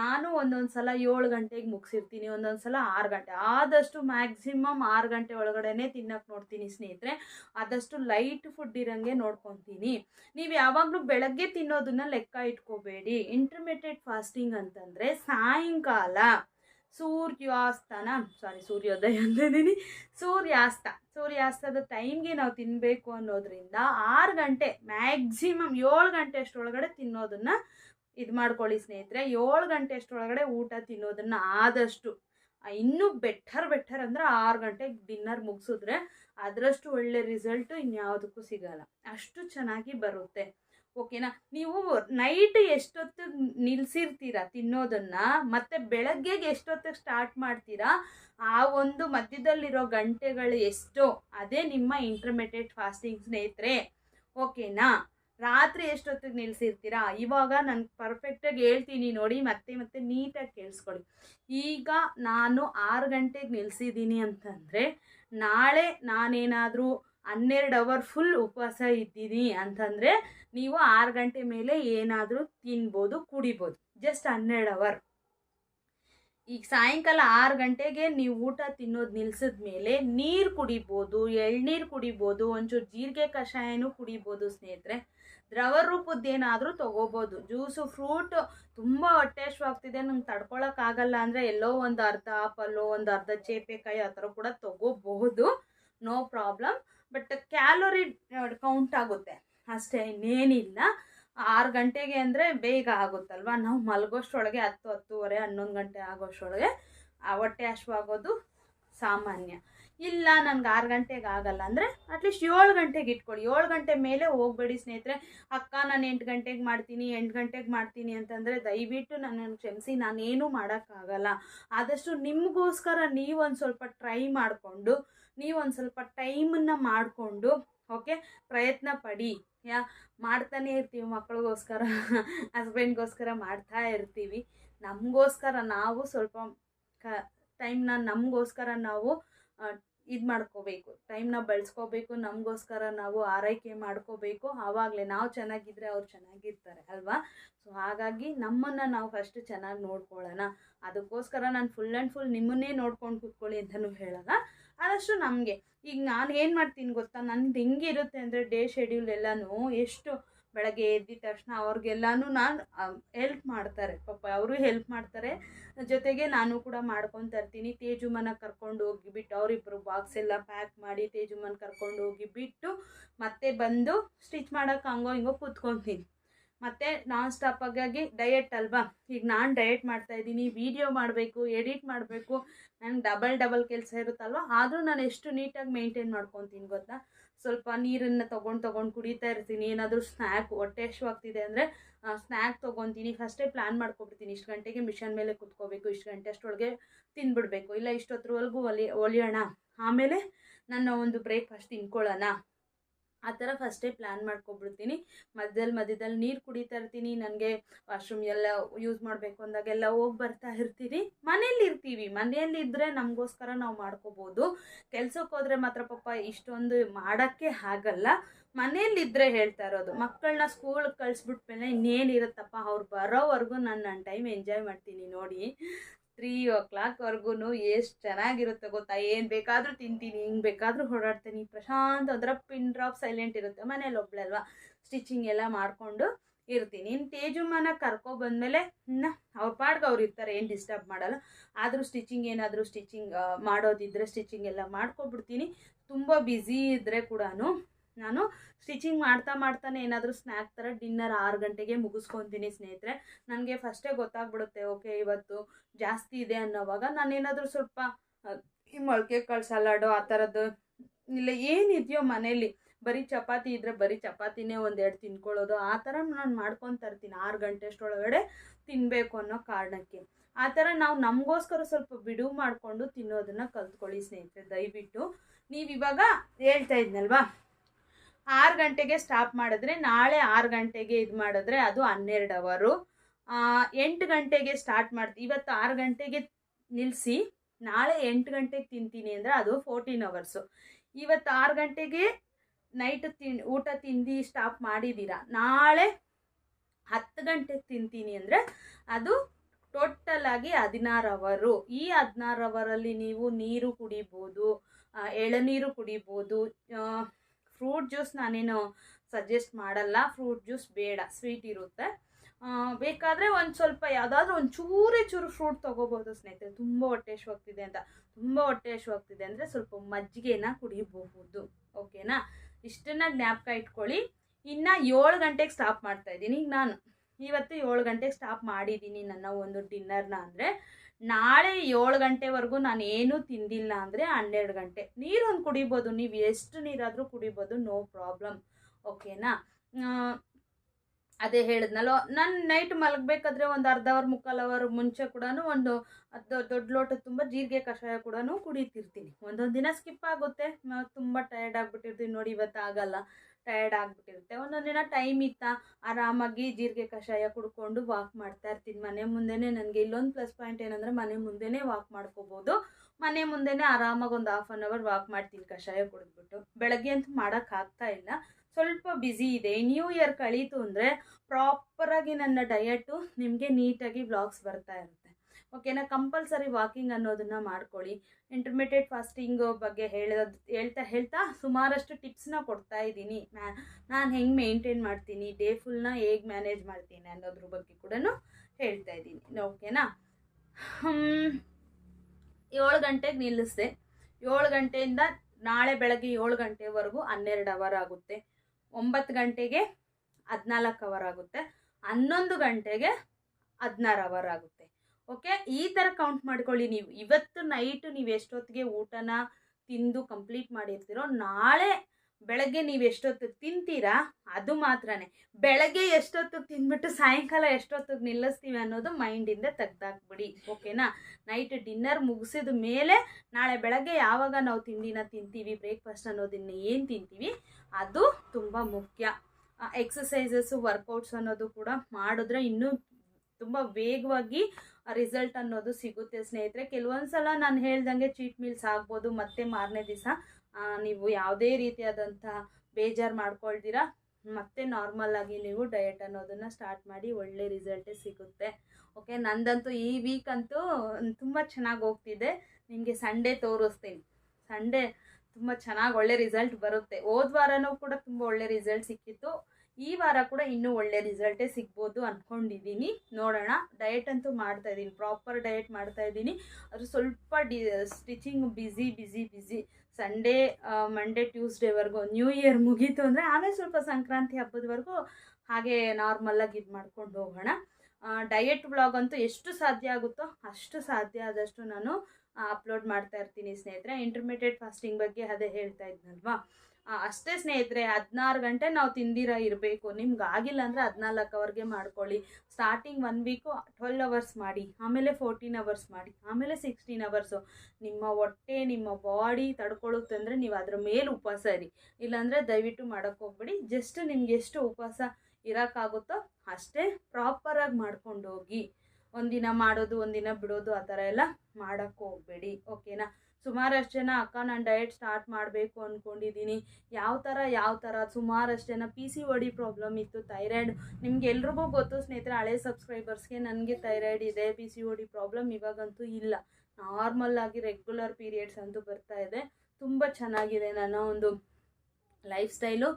ನಾನು ಒಂದೊಂದು ಸಲ ಏಳು ಗಂಟೆಗೆ ಮುಗಿಸಿರ್ತೀನಿ ಒಂದೊಂದು ಸಲ ಆರು ಗಂಟೆ. ಆದಷ್ಟು ಮ್ಯಾಕ್ಸಿಮಮ್ ಆರು ಗಂಟೆ ಒಳಗಡೆನೇ ತಿನ್ನೋಕೆ ನೋಡ್ತೀನಿ ಸ್ನೇಹಿತರೆ. ಆದಷ್ಟು ಲೈಟ್ ಫುಡ್ ಇರೋಂಗೆ ನೋಡ್ಕೊತೀನಿ. ನೀವು ಯಾವಾಗಲೂ ಬೆಳಗ್ಗೆ ತಿನ್ನೋದನ್ನ ಲೆಕ್ಕ ಇಟ್ಕೋಬೇಡಿ. ಇಂಟರ್ಮಿಡಿಯೇಟ್ ಫಾಸ್ಟಿಂಗ್ ಅಂತಂದರೆ ಸಾಯಂಕಾಲ ಸೂರ್ಯಾಸ್ತನ ಸಾರಿ ಸೂರ್ಯೋದಯ ಅಂತಿದ್ದೀನಿ ಸೂರ್ಯಾಸ್ತ. ಸೂರ್ಯಾಸ್ತದ ಟೈಮ್ಗೆ ನಾವು ತಿನ್ನಬೇಕು ಅನ್ನೋದ್ರಿಂದ ಆರು ಗಂಟೆ ಮ್ಯಾಕ್ಸಿಮಮ್ ಏಳು ಗಂಟೆ ಅಷ್ಟರೊಳಗಡೆ ತಿನ್ನೋದನ್ನು ಇದು ಮಾಡ್ಕೊಳ್ಳಿ ಸ್ನೇಹಿತರೆ. ಏಳು ಗಂಟೆ ಅಷ್ಟರೊಳಗಡೆ ಊಟ ತಿನ್ನೋದನ್ನು ಆದಷ್ಟು ಇನ್ನೂ ಬೆಟರ್ ಬೆಟರ್ ಅಂದರೆ ಆರು ಗಂಟೆಗೆ ಡಿನ್ನರ್ ಮುಗಿಸಿದ್ರೆ ಅದರಷ್ಟು ಒಳ್ಳೆ ರಿಸಲ್ಟು ಇನ್ಯಾವುದಕ್ಕೂ ಸಿಗಲ್ಲ. ಅಷ್ಟು ಚೆನ್ನಾಗಿ ಬರುತ್ತೆ. ಓಕೆನಾ? ನೀವು ನೈಟ್ ಎಷ್ಟೊತ್ತಿಗೆ ನಿಲ್ಸಿರ್ತೀರಾ ತಿನ್ನೋದನ್ನ, ಮತ್ತೆ ಬೆಳಗ್ಗೆಗೆ ಎಷ್ಟೊತ್ತಿಗೆ ಸ್ಟಾರ್ಟ್ ಮಾಡ್ತೀರಾ, ಆ ಒಂದು ಮಧ್ಯದಲ್ಲಿರೋ ಗಂಟೆಗಳು ಎಷ್ಟೋ, ಅದೇ ನಿಮ್ಮ ಇಂಟರ್ಮಿಡಿಯೇಟ್ ಫಾಸ್ಟಿಂಗ್ ಸ್ನೇಹಿತರೆ. ಓಕೆನಾ? ರಾತ್ರಿ ಎಷ್ಟೊತ್ತಿಗೆ ನಿಲ್ಸಿರ್ತೀರಾ? ಇವಾಗ ನಾನು ಪರ್ಫೆಕ್ಟಾಗಿ ಹೇಳ್ತೀನಿ ನೋಡಿ, ಮತ್ತೆ ಮತ್ತೆ ನೀಟಾಗಿ ಕೇಳಿಸ್ಕೊಳ್ಳಿ ಈಗ ನಾನು ಆರು ಗಂಟೆಗೆ ನಿಲ್ಸಿದ್ದೀನಿ ಅಂತಂದರೆ, ನಾಳೆ ನಾನೇನಾದರೂ ಹನ್ನೆರಡು ಅವರ್ ಫುಲ್ ಉಪವಾಸ ಇದ್ದೀನಿ ಅಂತಂದರೆ, ನೀವು ಆರು ಗಂಟೆ ಮೇಲೆ ಏನಾದರೂ ತಿನ್ಬೋದು, ಕುಡಿಬೋದು. ಜಸ್ಟ್ ಹನ್ನೆರಡು ಅವರ್ ಈಗ ಸಾಯಂಕಾಲ ಆರು ಗಂಟೆಗೆ ನೀವು ಊಟ ತಿನ್ನೋದು ನಿಲ್ಸಿದ ಮೇಲೆ ನೀರು ಕುಡಿಬೋದು, ಎಳ್ನೀರು ಕುಡಿಬೋದು, ಒಂಚೂರು ಜೀರಿಗೆ ಕಷಾಯನೂ ಕುಡಿಬೋದು ಸ್ನೇಹಿತರೆ. ದ್ರವ ರೂಪದ್ದೇನಾದರೂ ತೊಗೋಬೋದು. ಜ್ಯೂಸು, ಫ್ರೂಟ್ ತುಂಬ ಹೊಟ್ಟೆ ಆಗ್ತಿದೆ ನಂಗೆ ತಡ್ಕೊಳಕ್ಕಾಗಲ್ಲ ಅಂದರೆ ಎಲ್ಲೋ ಒಂದು ಅರ್ಧ ಆಪಲ್ಲು, ಒಂದು ಅರ್ಧ ಚೇಪೆಕಾಯಿ ಆ ಥರ ಕೂಡ ತೊಗೋಬಹುದು. No problem. But calorie count ಆಗುತ್ತೆ. ಅಷ್ಟೇ, ಇನ್ನೇನಿಲ್ಲ. ಆರು ಗಂಟೆಗೆ ಅಂದರೆ ಬೇಗ ಆಗುತ್ತಲ್ವ? ನಾವು ಮಲಗೋಷ್ಟೊಳಗೆ ಹತ್ತು, ಹತ್ತುವರೆ, ಹನ್ನೊಂದು ಗಂಟೆ ಆಗೋಷ್ಟೊಳಗೆ ಹೊಟ್ಟೆ ಹಶ್ವಾಗೋದು ಸಾಮಾನ್ಯ. ಇಲ್ಲ, ನನಗೆ ಆರು ಗಂಟೆಗೆ ಆಗಲ್ಲ. ಅಂದರೆ ಅಟ್ಲೀಸ್ಟ್ ಏಳು ಗಂಟೆಗೆ ಇಟ್ಕೊಳ್ಳಿ ಏಳು ಗಂಟೆ ಮೇಲೆ ಹೋಗಬೇಡಿ ಸ್ನೇಹಿತರೆ. ಅಕ್ಕ, ನಾನು ಎಂಟು ಗಂಟೆಗೆ ಮಾಡ್ತೀನಿ, ಎಂಟು ಗಂಟೆಗೆ ಮಾಡ್ತೀನಿ ಅಂತಂದರೆ ದಯವಿಟ್ಟು ನನ್ನನ್ನು ಕ್ಷಮಿಸಿ ನಾನೇನು ಮಾಡೋಕ್ಕಾಗಲ್ಲ. ಆದಷ್ಟು ನಿಮಗೋಸ್ಕರ ನೀವೊಂದು ಸ್ವಲ್ಪ ಟ್ರೈ ಮಾಡಿಕೊಂಡು ನೀವೊಂದು ಸ್ವಲ್ಪ ಟೈಮನ್ನು ಮಾಡಿಕೊಂಡು ಓಕೆ ಪ್ರಯತ್ನ ಪಡಿ, ಯಾ? ಮಾಡ್ತಾನೆ ಇರ್ತೀವಿ ಮಕ್ಕಳಿಗೋಸ್ಕರ ಹಸ್ಬೆಂಡ್ಗೋಸ್ಕರ ಮಾಡ್ತಾ ಇರ್ತೀವಿ. ನಮಗೋಸ್ಕರ ನಾವು ಸ್ವಲ್ಪ ಕ, ಟೈಮ್ನ ನಮಗೋಸ್ಕರ ನಾವು ಇದು ಮಾಡ್ಕೋಬೇಕು. ಟೈಮ್ನ ಬಳಸ್ಕೋಬೇಕು, ನಮಗೋಸ್ಕರ ನಾವು ಆರೈಕೆ ಮಾಡ್ಕೋಬೇಕು. ಆವಾಗಲೇ ನಾವು ಚೆನ್ನಾಗಿದ್ದರೆ ಅವ್ರು ಚೆನ್ನಾಗಿರ್ತಾರೆ, ಅಲ್ವಾ? ಸೊ ಹಾಗಾಗಿ ನಮ್ಮನ್ನು ನಾವು ಫಸ್ಟ್ ಚೆನ್ನಾಗಿ ನೋಡ್ಕೊಳ್ಳೋಣ. ಅದಕ್ಕೋಸ್ಕರ ನಾನು ಫುಲ್ ಆ್ಯಂಡ್ ಫುಲ್ ನಿಮ್ಮನ್ನೇ ನೋಡ್ಕೊಂಡು ಕೂತ್ಕೊಳ್ಳಿ ಅಂತಲೂ ಹೇಳಲ್ಲ. ಆದಷ್ಟು ನಮಗೆ. ಈಗ ನಾನು ಏನು ಮಾಡ್ತೀನಿ ಗೊತ್ತಾ? ನನ್ನದು ಹೆಂಗಿರುತ್ತೆ ಅಂದರೆ ಡೇ ಶೆಡ್ಯೂಲ್ ಎಲ್ಲನೂ ಎಷ್ಟು ಬೆಳಗ್ಗೆ ಎದ್ದಿದ ತಕ್ಷಣ ಅವ್ರಿಗೆಲ್ಲನೂ ನಾನು ಹೆಲ್ಪ್ ಮಾಡ್ತಾರೆ. ಪಾಪ ಅವರು ಹೆಲ್ಪ್ ಮಾಡ್ತಾರೆ. ಜೊತೆಗೆ ನಾನು ಕೂಡ ಮಾಡ್ಕೊತಾ ಇರ್ತೀನಿ ತೇಜುಮನ ಕರ್ಕೊಂಡು ಹೋಗಿ ಬಿಟ್ಟು ಅವರಿಬ್ಬರು ಬಾಕ್ಸ್ ಎಲ್ಲ ಪ್ಯಾಕ್ ಮಾಡಿ ತೇಜುಮನ್ ಕರ್ಕೊಂಡು ಹೋಗಿ ಬಿಟ್ಟು ಮತ್ತೆ ಬಂದು ಸ್ಟಿಚ್ ಮಾಡೋಕೆ ಹಂಗೋ ಹಿಂಗೋ ಕೂತ್ಕೊತೀನಿ. ಮತ್ತು ನಾನ್ ಸ್ಟಾಪಾಗಿ ಡಯಟ್ ಅಲ್ವಾ? ಈಗ ನಾನು ಡಯಟ್ ಮಾಡ್ತಾ ಇದ್ದೀನಿ ವೀಡಿಯೋ ಮಾಡಬೇಕು ಎಡಿಟ್ ಮಾಡಬೇಕು. ನನಗೆ ಡಬಲ್ ಡಬಲ್ ಕೆಲಸ ಇರುತ್ತಲ್ವ? ಆದರೂ ನಾನು ಎಷ್ಟು ನೀಟಾಗಿ ಮೇಂಟೈನ್ ಮಾಡ್ಕೊತೀನಿ ಗೊತ್ತಾ? ಸ್ವಲ್ಪ ನೀರನ್ನು ತೊಗೊಂಡು ತೊಗೊಂಡು ಕುಡಿತಾ ಇರ್ತೀನಿ. ಏನಾದರೂ ಸ್ನ್ಯಾಕ್ ಹೊಟ್ಟೆ ಆಗ್ತಿದೆ ಅಂದರೆ ಸ್ನ್ಯಾಕ್ ತೊಗೊತೀನಿ. ಫಸ್ಟೇ ಪ್ಲ್ಯಾನ್ ಮಾಡ್ಕೊಬಿಡ್ತೀನಿ. ಇಷ್ಟು ಗಂಟೆಗೆ ಮಿಷನ್ ಮೇಲೆ ಕುತ್ಕೋಬೇಕು. ಇಷ್ಟು ಗಂಟೆ ಅಷ್ಟರೊಳಗೆ ತಿಂದುಬಿಡ್ಬೇಕು ಇಲ್ಲ ಇಷ್ಟೊತ್ತರವರೆಗೂ ಒಲಿ, ಒಲಿಯೋಣ. ಆಮೇಲೆ ನನ್ನ ಒಂದು ಬ್ರೇಕ್ಫಾಸ್ಟ್ ತಿನ್ಕೊಳ್ಳೋಣ. ಆ ಥರ ಫಸ್ಟೇ ಪ್ಲ್ಯಾನ್ ಮಾಡ್ಕೊಬಿಡ್ತೀನಿ ಮಧ್ಯದಲ್ಲಿ ಮಧ್ಯದಲ್ಲಿ ನೀರು ಕುಡಿತಾ ಇರ್ತೀನಿ. ನನಗೆ ವಾಶ್ರೂಮ್ ಎಲ್ಲ ಯೂಸ್ ಮಾಡಬೇಕು ಅಂದಾಗೆಲ್ಲ ಹೋಗಿ ಬರ್ತಾ ಇರ್ತೀನಿ. ಮನೇಲಿ ಇರ್ತೀವಿ. ಮನೆಯಲ್ಲಿ ಇದ್ದರೆ ನಮಗೋಸ್ಕರ ನಾವು ಮಾಡ್ಕೋಬೋದು. ಕೆಲ್ಸಕ್ಕೆ ಹೋದರೆ ಮಾತ್ರ ಪಾಪ ಇಷ್ಟೊಂದು ಮಾಡೋಕ್ಕೆ ಆಗಲ್ಲ. ಮನೆಯಲ್ಲಿದ್ದರೆ ಹೇಳ್ತಾ ಇರೋದು. ಮಕ್ಕಳನ್ನ ಸ್ಕೂಲ್ಗೆ ಕಳಿಸ್ಬಿಟ್ಮೇಲೆ ಇನ್ನೇನಿರುತ್ತಪ್ಪ ಅವ್ರು ಬರೋವರೆಗೂ ನಾನು ನನ್ನ ಟೈಮ್ ಎಂಜಾಯ್ ಮಾಡ್ತೀನಿ ನೋಡಿ. ತ್ರೀ ಓ ಕ್ಲಾಕ್ವರೆಗೂ ಎಷ್ಟು ಚೆನ್ನಾಗಿರುತ್ತೆ ಗೊತ್ತಾ? ಏನು ಬೇಕಾದರೂ ತಿಂತೀನಿ, ಹಿಂಗೆ ಬೇಕಾದರೂ ಓಡಾಡ್ತೀನಿ. ಪ್ರಶಾಂತ ಒಂಥರ ಪಿನ್ ಡ್ರಾಪ್ ಸೈಲೆಂಟ್ ಇರುತ್ತೆ ಮನೇಲಿ ಒಬ್ಳೆ ಅಲ್ವಾ ಸ್ಟಿಚಿಂಗ್ ಎಲ್ಲ ಮಾಡಿಕೊಂಡು ಇರ್ತೀನಿ. ಇನ್ನು ತೇಜುಮ್ಮನ ಕರ್ಕೊ ಬಂದಮೇಲೆ ಇನ್ನು ಅವ್ರ ಪಾಡ್ಗೆ ಅವ್ರು ಇರ್ತಾರೆ, ಏನು ಡಿಸ್ಟರ್ಬ್ ಮಾಡಲ್ಲ. ಆದರೂ ಸ್ಟಿಚಿಂಗ್ ಏನಾದರೂ ಸ್ಟಿಚಿಂಗ್ ಮಾಡೋದಿದ್ದರೆ ಸ್ಟಿಚಿಂಗ್ ಎಲ್ಲ ಮಾಡ್ಕೊಬಿಡ್ತೀನಿ. ತುಂಬ ಬ್ಯುಸಿ ಇದ್ದರೆ ಕೂಡ ನಾನು ಸ್ಟಿಚಿಂಗ್ ಮಾಡ್ತಾ ಮಾಡ್ತಾನೆ ಏನಾದರೂ ಸ್ನ್ಯಾಕ್ ಥರ ಡಿನ್ನರ್ ಆರು ಗಂಟೆಗೆ ಮುಗಿಸ್ಕೊತೀನಿ ಸ್ನೇಹಿತರೆ. ನನಗೆ ಫಸ್ಟೇ ಗೊತ್ತಾಗ್ಬಿಡುತ್ತೆ ಓಕೆ ಇವತ್ತು ಜಾಸ್ತಿ ಇದೆ ಅನ್ನೋವಾಗ ನಾನೇನಾದರೂ ಸ್ವಲ್ಪ ಈ ಮೊಳಕೆ ಕಾಳು ಸಲಾಡು ಆ ಥರದ್ದು ಇಲ್ಲ ಏನಿದೆಯೋ ಮನೇಲಿ, ಬರೀ ಚಪಾತಿ ಇದ್ದರೆ ಬರೀ ಚಪಾತಿನೇ ಒಂದೆರಡು ತಿನ್ಕೊಳ್ಳೋದು, ಆ ಥರ ನಾನು ಮಾಡ್ಕೊಂಡು ಇರ್ತೀನಿ ಆರು ಗಂಟೆ ಅಷ್ಟೊಳಗಡೆ ತಿನ್ನಬೇಕು ಅನ್ನೋ ಕಾರಣಕ್ಕೆ. ಆ ಥರ ನಾವು ನಮಗೋಸ್ಕರ ಸ್ವಲ್ಪ ಬಿಡುವು ಮಾಡಿಕೊಂಡು ತಿನ್ನೋದನ್ನು ಕಲ್ತ್ಕೊಳ್ಳಿ ಸ್ನೇಹಿತರೆ, ದಯವಿಟ್ಟು. ನೀವು ಇವಾಗ ಹೇಳ್ತಾ ಇದ್ನಲ್ವಾ? ಆರು ಗಂಟೆಗೆ ಸ್ಟಾಪ್ ಮಾಡಿದ್ರೆ ನಾಳೆ ಆರು ಗಂಟೆಗೆ ಇದು ಮಾಡಿದ್ರೆ ಅದು ಹನ್ನೆರಡು ಅವರು. ಎಂಟು ಗಂಟೆಗೆ ಸ್ಟಾರ್ಟ್ ಮಾಡ್ತೀವಿ ಇವತ್ತು ಆರು ಗಂಟೆಗೆ ನಿಲ್ಲಿಸಿ ನಾಳೆ ಎಂಟು ಗಂಟೆಗೆ ತಿಂತೀನಿ ಅಂದರೆ ಅದು ಫೋರ್ಟೀನ್ ಅವರ್ಸು ಇವತ್ತು ಆರು ಗಂಟೆಗೆ ನೈಟ್ ತಿನ್, ಊಟ ತಿಂದು ಸ್ಟಾಪ್ ಮಾಡಿದ್ದೀರಾ ನಾಳೆ ಹತ್ತು ಗಂಟೆಗೆ ತಿಂತೀನಿ ಅಂದರೆ ಅದು ಟೋಟಲ್ ಆಗಿ ಹದಿನಾರು ಅವರು. ಈ ಹದಿನಾರು ಅವರಲ್ಲಿ ನೀವು ನೀರು ಕುಡಿಬೋದು ಎಳನೀರು ಕುಡಿಬೋದು ಫ್ರೂಟ್ ಜ್ಯೂಸ್ ನಾನೇನು ಸಜೆಸ್ಟ್ ಮಾಡಲ್ಲ. ಫ್ರೂಟ್ ಜ್ಯೂಸ್ ಬೇಡ, ಸ್ವೀಟ್ ಇರುತ್ತೆ. ಬೇಕಾದರೆ ಒಂದು ಸ್ವಲ್ಪ ಯಾವುದಾದ್ರೂ ಒಂದು ಚೂರೇ ಚೂರು ಫ್ರೂಟ್ ತೊಗೋಬೋದು ಸ್ನೇಹಿತರೆ. ತುಂಬ ಹೊಟ್ಟೆ ಆಗ್ತಿದೆ ಅಂತ. ತುಂಬ ಹೊಟ್ಟೆ ಹಶುವಾಗ್ತಿದೆ ಅಂದರೆ ಸ್ವಲ್ಪ ಮಜ್ಜಿಗೆನ ಕುಡಿಬಹುದು. ಓಕೆನಾ? ಇಷ್ಟನ್ನು ಜ್ಞಾಪಕ ಇಟ್ಕೊಳ್ಳಿ. ಇನ್ನು ಏಳು ಗಂಟೆಗೆ ಸ್ಟಾಪ್ ಮಾಡ್ತಾ ಇದ್ದೀನಿ. ನಾನು ಇವತ್ತು ಏಳು ಗಂಟೆಗೆ ಸ್ಟಾಪ್ ಮಾಡಿದ್ದೀನಿ ನನ್ನ ಒಂದು ಡಿನ್ನರ್ನ ಅಂದರೆ. ನಾಳೆ ಏಳು ಗಂಟೆವರೆಗೂ ನಾನು ಏನೂ ತಿಂದಿಲ್ಲ ಅಂದರೆ ಹನ್ನೆರಡು ಗಂಟೆ. ನೀರು ಒಂದು ಕುಡಿಬೋದು, ನೀವು ಎಷ್ಟು ನೀರಾದರೂ ಕುಡಿಬೋದು ನೋ? ಪ್ರಾಬ್ಲಮ್ ಓಕೆನಾ ಅದೇ ಹೇಳಿದ್ನಲ್ಲ, ನಾನು ನೈಟ್ ಮಲಗಬೇಕಾದ್ರೆ ಒಂದು ಅರ್ಧ ಅವರ್ ಮುಕ್ಕಾಲು ಅವರ್ ಮುಂಚೆ ಕೂಡ ಒಂದು ಅದು ದೊಡ್ಡ ಲೋಟ ತುಂಬ ಜೀರಿಗೆ ಕಷಾಯ ಕೂಡ ಕುಡಿತಿರ್ತೀನಿ. ಒಂದೊಂದು ದಿನ ಸ್ಕಿಪ್ ಆಗುತ್ತೆ. ತುಂಬ ಟಯರ್ಡ್ ಆಗಿಬಿಟ್ಟಿರ್ತೀನಿ ನೋಡಿ, ಇವತ್ತು ಆಗಲ್ಲ. ಟಯರ್ಡ್ ಆಗಿಬಿಟ್ಟಿರುತ್ತೆ. ಒಂದೊಂದು ದಿನ ಟೈಮ್ ಇತ್ತಾ, ಆರಾಮಾಗಿ ಜೀರಿಗೆ ಕಷಾಯ ಕುಡ್ಕೊಂಡು ವಾಕ್ ಮಾಡ್ತಾ ಇರ್ತೀನಿ. ಮನೆ ಮುಂದೆನೇ ನನಗೆ ಇಲ್ಲೊಂದು ಪ್ಲಸ್ ಪಾಯಿಂಟ್ ಏನಂದರೆ ಮನೆ ಮುಂದೆನೇ ವಾಕ್ ಮಾಡ್ಕೋಬೋದು. ಮನೆ ಮುಂದೆನೇ ಆರಾಮಾಗಿ ಒಂದು ಹಾಫ್ ಆನ್ ಅವರ್ ವಾಕ್ ಮಾಡ್ತೀನಿ ಕಷಾಯ ಕುಡಿದ್ಬಿಟ್ಟು. ಬೆಳಗ್ಗೆ ಅಂತೂ ಮಾಡೋಕ್ಕಾಗ್ತಾ ಇಲ್ಲ. ಸ್ವಲ್ಪ ಬ್ಯುಸಿ ಇದೆ. ನ್ಯೂ ಇಯರ್ ಕಳೀತು ಅಂದರೆ ಪ್ರಾಪರಾಗಿ ನನ್ನ ಡಯಟು ನಿಮಗೆ ನೀಟಾಗಿ ಬ್ಲಾಗ್ಸ್ ಬರ್ತಾ ಇರುತ್ತೆ. ಓಕೆನಾ ಕಂಪಲ್ಸರಿ ವಾಕಿಂಗ್ ಅನ್ನೋದನ್ನು ಮಾಡ್ಕೊಳ್ಳಿ. ಇಂಟರ್ಮಿಡಿಯೇಟ್ ಫಾಸ್ಟಿಂಗ್ ಬಗ್ಗೆ ಹೇಳೋದು, ಹೇಳ್ತಾ ಹೇಳ್ತಾ ಸುಮಾರಷ್ಟು ಟಿಪ್ಸ್ನ ಕೊಡ್ತಾ ಇದ್ದೀನಿ. ನಾನು ಹೆಂಗೆ ಮೇಂಟೈನ್ ಮಾಡ್ತೀನಿ ಡೇ ಫುಲ್ನ ಹೇಗೆ ಮ್ಯಾನೇಜ್ ಮಾಡ್ತೀನಿ ಅನ್ನೋದ್ರ ಬಗ್ಗೆ ಕೂಡ ಹೇಳ್ತಾ ಇದ್ದೀನಿ. ಓಕೆನಾ ಏಳು ಗಂಟೆಗೆ ನಿಲ್ಲಿಸಿದೆ. ಏಳು ಗಂಟೆಯಿಂದ ನಾಳೆ ಬೆಳಗ್ಗೆ ಏಳು ಗಂಟೆವರೆಗೂ ಹನ್ನೆರಡು ಅವರ್ ಆಗುತ್ತೆ. ಒಂಬತ್ತು ಗಂಟೆಗೆ ಹದಿನಾಲ್ಕು ಅವರ್ ಆಗುತ್ತೆ. ಹನ್ನೊಂದು ಗಂಟೆಗೆ ಹದಿನಾರು ಅವರ್ ಆಗುತ್ತೆ. ಓಕೆ? ಈ ಥರ ಕೌಂಟ್ ಮಾಡ್ಕೊಳ್ಳಿ ನೀವು. ಇವತ್ತು ನೈಟ್ ನೀವು ಎಷ್ಟೊತ್ತಿಗೆ ಊಟನ ತಿಂದು ಕಂಪ್ಲೀಟ್ ಮಾಡಿರ್ತೀರೋ, ನಾಳೆ ಬೆಳಗ್ಗೆ ನೀವು ಎಷ್ಟೊತ್ತಿಗೆ ತಿಂತೀರಾ, ಅದು ಮಾತ್ರನೇ. ಬೆಳಗ್ಗೆ ಎಷ್ಟೊತ್ತಿಗೆ ತಿಂದ್ಬಿಟ್ಟು ಸಾಯಂಕಾಲ ಎಷ್ಟೊತ್ತಿಗೆ ನಿಲ್ಲಿಸ್ತೀವಿ ಅನ್ನೋದು ಮೈಂಡಿಂದ ತೆಗ್ದಾಕ್ಬಿಡಿ ಓಕೆನಾ ನೈಟ್ ಡಿನ್ನರ್ ಮುಗಿಸಿದ ಮೇಲೆ ನಾಳೆ ಬೆಳಗ್ಗೆ ಯಾವಾಗ ನಾವು ತಿಂಡಿನ ತಿಂತೀವಿ ಬ್ರೇಕ್ಫಾಸ್ಟ್ ಅನ್ನೋದನ್ನ ಏನು ತಿಂತೀವಿ, ಅದು ತುಂಬ ಮುಖ್ಯ. ಎಕ್ಸಸೈಸಸ್ಸು ವರ್ಕೌಟ್ಸ್ ಅನ್ನೋದು ಕೂಡ ಮಾಡಿದ್ರೆ ಇನ್ನೂ ತುಂಬ ವೇಗವಾಗಿ ರಿಸಲ್ಟ್ ಅನ್ನೋದು ಸಿಗುತ್ತೆ ಸ್ನೇಹಿತರೆ. ಕೆಲವೊಂದು ಸಲ ನಾನು ಹೇಳ್ದಂಗೆ ಚೀಟ್ ಮೀಲ್ಸ್ ಆಗ್ಬೋದು, ಮತ್ತೆ ಮಾರನೇ ದಿವಸ ನೀವು ಯಾವುದೇ ರೀತಿಯಾದಂಥ ಬೇಜಾರು ಮಾಡ್ಕೊಳ್ದಿರ ಮತ್ತೆ ನಾರ್ಮಲ್ ಆಗಿ ನೀವು ಡಯಟ್ ಅನ್ನೋದನ್ನು ಸ್ಟಾರ್ಟ್ ಮಾಡಿ ಒಳ್ಳೆ ರಿಸಲ್ಟೇ ಸಿಗುತ್ತೆ. ಓಕೆ ನಂದಂತೂ ಈ ವೀಕ್ ಅಂತೂ ತುಂಬ ಚೆನ್ನಾಗಿ ಹೋಗ್ತಿದೆ. ನಿಮಗೆ ಸಂಡೇ ತೋರಿಸ್ತೀನಿ. ಸಂಡೇ ತುಂಬ ಚೆನ್ನಾಗಿ ಒಳ್ಳೆ ರಿಸಲ್ಟ್ ಬರುತ್ತೆ. ಹೋದ ವಾರನೂ ಕೂಡ ತುಂಬ ಒಳ್ಳೆ ರಿಸಲ್ಟ್ ಸಿಕ್ಕಿತ್ತು. ಈ ವಾರ ಕೂಡ ಇನ್ನೂ ಒಳ್ಳೆ ರಿಸಲ್ಟೇ ಸಿಗ್ಬೋದು ಅಂದ್ಕೊಂಡಿದ್ದೀನಿ ನೋಡೋಣ. ಡಯಟ್ ಅಂತೂ ಮಾಡ್ತಾ ಇದ್ದೀನಿ. ಪ್ರಾಪರ್ ಡಯಟ್ ಮಾಡ್ತಾ ಇದ್ದೀನಿ. ಅದು ಸ್ವಲ್ಪ D stitching busy busy busy Sunday Monday ಟ್ಯೂಸ್ಡೇವರೆಗೂ new year ಮುಗೀತು ಅಂದರೆ ಆಮೇಲೆ ಸ್ವಲ್ಪ ಸಂಕ್ರಾಂತಿ ಹಬ್ಬದವರೆಗೂ ಹಾಗೆ ನಾರ್ಮಲಾಗಿ ಇದು ಮಾಡ್ಕೊಂಡು ಹೋಗೋಣ. ಡಯಟ್ ಬ್ಲಾಗ್ ಅಂತೂ ಎಷ್ಟು ಸಾಧ್ಯ ಆಗುತ್ತೋ ಅಷ್ಟು ಸಾಧ್ಯ ಆದಷ್ಟು ನಾನು ಅಪ್ಲೋಡ್ ಮಾಡ್ತಾ ಇರ್ತೀನಿ ಸ್ನೇಹಿತರೆ. ಇಂಟರ್ಮೀಡಿಯೇಟ್ ಫಾಸ್ಟಿಂಗ್ ಬಗ್ಗೆ ಅದೇ ಹೇಳ್ತಾ ಇದ್ನಲ್ವಾ? ಅಷ್ಟೇ ಸ್ನೇಹಿತರೆ, ಹದಿನಾರು ಗಂಟೆ ನಾವು ತಿಂದಿರ ಇರಬೇಕು. ನಿಮ್ಗೆ ಆಗಿಲ್ಲ ಅಂದರೆ ಹದಿನಾಲ್ಕು ಅವರ್ಗೆ ಮಾಡ್ಕೊಳ್ಳಿ. Starting one week twelve hours ಮಾಡಿ, ಆಮೇಲೆ ಫೋರ್ಟೀನ್ ಅವರ್ಸ್ ಮಾಡಿ, ಆಮೇಲೆ ಸಿಕ್ಸ್ಟೀನ್ ಅವರ್ಸು ನಿಮ್ಮ ಹೊಟ್ಟೆ, ನಿಮ್ಮ ಬಾಡಿ ತಡ್ಕೊಳ್ಳುತ್ತೆ ಅಂದರೆ ನೀವು ಅದ್ರ ಮೇಲೆ ಉಪವಾಸ ಇರಿ. ಇಲ್ಲಾಂದರೆ ದಯವಿಟ್ಟು ಮಾಡೋಕ್ಕೆ ಹೋಗ್ಬೇಡಿ. ಜಸ್ಟ್ ನಿಮ್ಗೆ ಎಷ್ಟು ಉಪವಾಸ ಇರೋಕ್ಕಾಗುತ್ತೋ ಅಷ್ಟೇ ಪ್ರಾಪರಾಗಿ ಮಾಡ್ಕೊಂಡು ಹೋಗಿ ಒಂದಿನ ಮಾಡೋದು, ಒಂದಿನ ಬಿಡೋದು, ಆ ಥರ ಎಲ್ಲ ಮಾಡೋಕ್ಕೆ ಹೋಗಬೇಡಿ. ಓಕೆನಾ ಸುಮಾರಷ್ಟು ಜನ ಅಕ್ಕ ನಾನು ಡಯಟ್ ಸ್ಟಾರ್ಟ್ ಮಾಡಬೇಕು ಅಂದ್ಕೊಂಡಿದ್ದೀನಿ ಯಾವ ಥರ ಯಾವ ಥರ ಸುಮಾರಷ್ಟು ಜನ P C O D problem ಇತ್ತು ಥೈರಾಯ್ಡ್ ನಿಮ್ಗೆ ಎಲ್ರಿಗೂ ಗೊತ್ತು ಸ್ನೇಹಿತರೆ, ಹಳೆ ಸಬ್ಸ್ಕ್ರೈಬರ್ಸ್ಗೆ ನನಗೆ ಥೈರಾಯ್ಡ್ ಇದೆ ಪಿ ಸಿ ಒಡಿ ಪ್ರಾಬ್ಲಮ್ ಇವಾಗಂತೂ ಇಲ್ಲ. ನಾರ್ಮಲ್ ಆಗಿ ರೆಗ್ಯುಲರ್ ಪೀರಿಯಡ್ಸ್ ಅಂತೂ ಬರ್ತಾ ಇದೆ. ತುಂಬ ಚೆನ್ನಾಗಿದೆ ನನ್ನ ಒಂದು ಲೈಫ್ ಸ್ಟೈಲು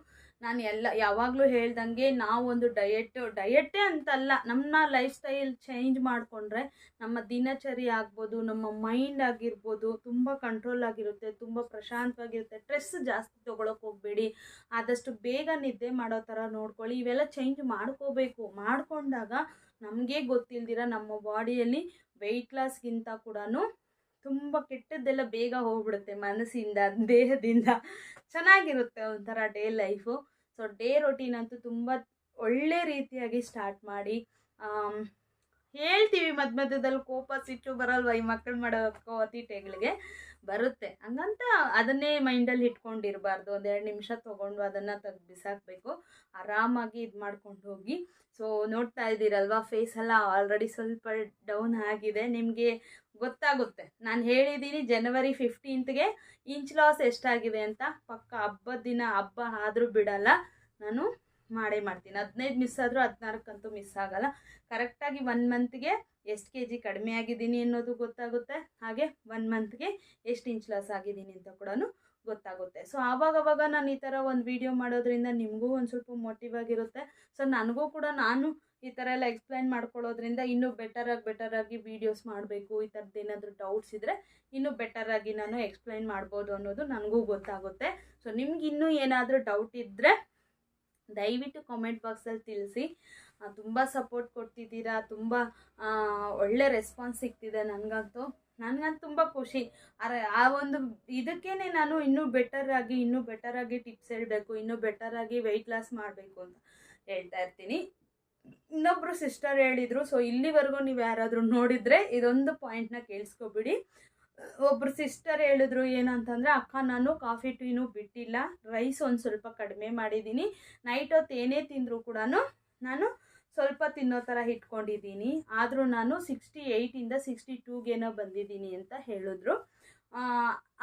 ನಾನು ಎಲ್ಲ ಯಾವಾಗಲೂ ಹೇಳ್ದಂಗೆ ನಾವೊಂದು ಡಯಟ್ ಡಯೆಟೇ ಅಂತಲ್ಲ. ನಮ್ಮ ಲೈಫ್ ಸ್ಟೈಲ್ ಚೇಂಜ್ ಮಾಡಿಕೊಂಡ್ರೆ ನಮ್ಮ ದಿನಚರಿ ಆಗ್ಬೋದು, ನಮ್ಮ ಮೈಂಡ್ ಆಗಿರ್ಬೋದು, ತುಂಬ ಕಂಟ್ರೋಲ್ ಆಗಿರುತ್ತೆ, ತುಂಬ ಪ್ರಶಾಂತವಾಗಿರುತ್ತೆ. ಸ್ಟ್ರೆಸ್ ಜಾಸ್ತಿ ತೊಗೊಳಕ್ಕೆ ಹೋಗಬೇಡಿ. ಆದಷ್ಟು ಬೇಗ ನಿದ್ದೆ ಮಾಡೋ ಥರ ನೋಡ್ಕೊಳ್ಳಿ. ಇವೆಲ್ಲ ಚೇಂಜ್ ಮಾಡ್ಕೋಬೇಕು. ಮಾಡಿಕೊಂಡಾಗ ನಮಗೆ ಗೊತ್ತಿಲ್ದಿರ ನಮ್ಮ ಬಾಡಿಯಲ್ಲಿ ವೆಯ್ಟ್ ಲಾಸ್ಗಿಂತ ಕೂಡ ತುಂಬ ಕೆಟ್ಟದ್ದೆಲ್ಲ ಬೇಗ ಹೋಗ್ಬಿಡುತ್ತೆ ಮನಸ್ಸಿಂದ, ದೇಹದಿಂದ. ಚೆನ್ನಾಗಿರುತ್ತೆ ಒಂಥರ day life. So day routine ಅಂತೂ ತುಂಬ ಒಳ್ಳೆ ರೀತಿಯಾಗಿ ಸ್ಟಾರ್ಟ್ ಮಾಡಿ. ಹೇಳ್ತೀವಿ ಮಧ್ಯ ಮಧ್ಯದಲ್ಲಿ ಕೋಪ ಸಿಟ್ಟು ಬರಲ್ವ ಈ ಮಕ್ಕಳು ಮಾಡೋ ಕೋತಿಟೆಗಳಿಗೆ ಬರುತ್ತೆ. ಹಂಗಂತ ಅದನ್ನೇ ಮೈಂಡಲ್ಲಿ ಇಟ್ಕೊಂಡಿರಬಾರ್ದು. ಒಂದೆರಡು ನಿಮಿಷ ತೊಗೊಂಡು ಅದನ್ನು ತೆಗ್ದು ಬಿಸಾಕಬೇಕು. ಆರಾಮಾಗಿ ಇದು ಮಾಡ್ಕೊಂಡು ಹೋಗಿ. ಸೊ ನೋಡ್ತಾ ಇದ್ದೀರಲ್ವಾ ಫೇಸ್ ಎಲ್ಲ ಆಲ್ರೆಡಿ ಸ್ವಲ್ಪ ಡೌನ್ ಆಗಿದೆ. ನಿಮಗೆ ಗೊತ್ತಾಗುತ್ತೆ. ನಾನು ಹೇಳಿದ್ದೀನಿ ಜನವರಿ ಫಿಫ್ಟೀನ್ತ್ಗೆ ಇಂಚ್ ಲಾಸ್ ಎಷ್ಟಾಗಿದೆ ಅಂತ. ಪಕ್ಕ ಹಬ್ಬದ ದಿನ ಹಬ್ಬ ಆದರೂ ಬಿಡಲ್ಲ. ನಾನು ಮಾಡೇ ಮಾಡ್ತೀನಿ. ಹದಿನೈದು ಮಿಸ್ ಆದರೂ ಹದಿನಾಲ್ಕಂತೂ ಮಿಸ್ ಆಗಲ್ಲ. ಕರೆಕ್ಟಾಗಿ ಒನ್ ಮಂತ್ಗೆ ಎಷ್ಟು ಕೆ ಜಿ ಕಡಿಮೆ ಆಗಿದ್ದೀನಿ ಅನ್ನೋದು ಗೊತ್ತಾಗುತ್ತೆ. ಹಾಗೆ ಒನ್ ಮಂತ್ಗೆ ಎಷ್ಟು ಇಂಚ್ ಲಾಸ್ ಆಗಿದ್ದೀನಿ ಅಂತ ಕೂಡ ಗೊತ್ತಾಗುತ್ತೆ. ಸೊ ಆವಾಗವಾಗ ನಾನು ಈ ಥರ ಒಂದು ವಿಡಿಯೋ ಮಾಡೋದ್ರಿಂದ ನಿಮಗೂ ಒಂದು ಸ್ವಲ್ಪ ಮೋಟಿವ್ ಆಗಿರುತ್ತೆ. ಸೊ ನನಗೂ ಕೂಡ ನಾನು ಈ ಥರ ಎಲ್ಲ ಎಕ್ಸ್ಪ್ಲೈನ್ ಮಾಡ್ಕೊಳ್ಳೋದ್ರಿಂದ ಇನ್ನೂ ಬೆಟರಾಗಿ ಬೆಟರಾಗಿ ವೀಡಿಯೋಸ್ ಮಾಡಬೇಕು. ಈ ಥರದ್ದು ಏನಾದರೂ ಡೌಟ್ಸ್ ಇದ್ದರೆ ಇನ್ನೂ ಬೆಟರಾಗಿ ನಾನು ಎಕ್ಸ್ಪ್ಲೈನ್ ಮಾಡ್ಬೋದು ಅನ್ನೋದು ನನಗೂ ಗೊತ್ತಾಗುತ್ತೆ. ಸೊ ನಿಮ್ಗೆ ಇನ್ನೂ ಏನಾದರೂ ಡೌಟ್ ಇದ್ದರೆ ದಯವಿಟ್ಟು ಕಾಮೆಂಟ್ ಬಾಕ್ಸಲ್ಲಿ ತಿಳಿಸಿ. ತುಂಬ ಸಪೋರ್ಟ್ ಕೊಡ್ತಿದ್ದೀರಾ, ತುಂಬ ಒಳ್ಳೆ ರೆಸ್ಪಾನ್ಸ್ ಸಿಗ್ತಿದೆ ನನಗಂತೂ. ನನಗಂತೂ ತುಂಬ ಖುಷಿ. ಆ ಒಂದು ಇದಕ್ಕೇನೆ ನಾನು ಇನ್ನೂ ಬೆಟರಾಗಿ ಇನ್ನೂ ಬೆಟರಾಗಿ ಟಿಪ್ಸ್ ಹೇಳಬೇಕು, ಇನ್ನೂ ಬೆಟರಾಗಿ ವೆಯ್ಟ್ ಲಾಸ್ ಮಾಡಬೇಕು ಅಂತ ಹೇಳ್ತಾ ಇರ್ತೀನಿ. ಇನ್ನೊಬ್ಬರು ಸಿಸ್ಟರ್ ಹೇಳಿದರು ಸೊ ಇಲ್ಲಿವರೆಗೂ ನೀವು ಯಾರಾದರೂ ನೋಡಿದರೆ ಇದೊಂದು ಪಾಯಿಂಟ್ನ ಕೇಳಿಸ್ಕೊಬಿಡಿ. ಒಬ್ಬರು ಸಿಸ್ಟರ್ ಹೇಳಿದ್ರು ಏನಂತಂದರೆ, ಅಕ್ಕ, ನಾನು ಕಾಫಿ ಟೀನು ಬಿಟ್ಟಿಲ್ಲ. ರೈಸ್ ಒಂದು ಸ್ವಲ್ಪ ಕಡಿಮೆ ಮಾಡಿದ್ದೀನಿ. ನೈಟ್ ಹೊತ್ತು ಏನೇ ತಿಂದರೂ ಕೂಡ ನಾನು ಸ್ವಲ್ಪ ತಿನ್ನೋ ಥರ ಇಟ್ಕೊಂಡಿದ್ದೀನಿ. ಆದರೂ ನಾನು ಸಿಕ್ಸ್ಟಿ ಏಯ್ಟಿಂದ ಸಿಕ್ಸ್ಟಿ ಟೂಗೇನೋ ಬಂದಿದ್ದೀನಿ ಅಂತ ಹೇಳಿದ್ರು.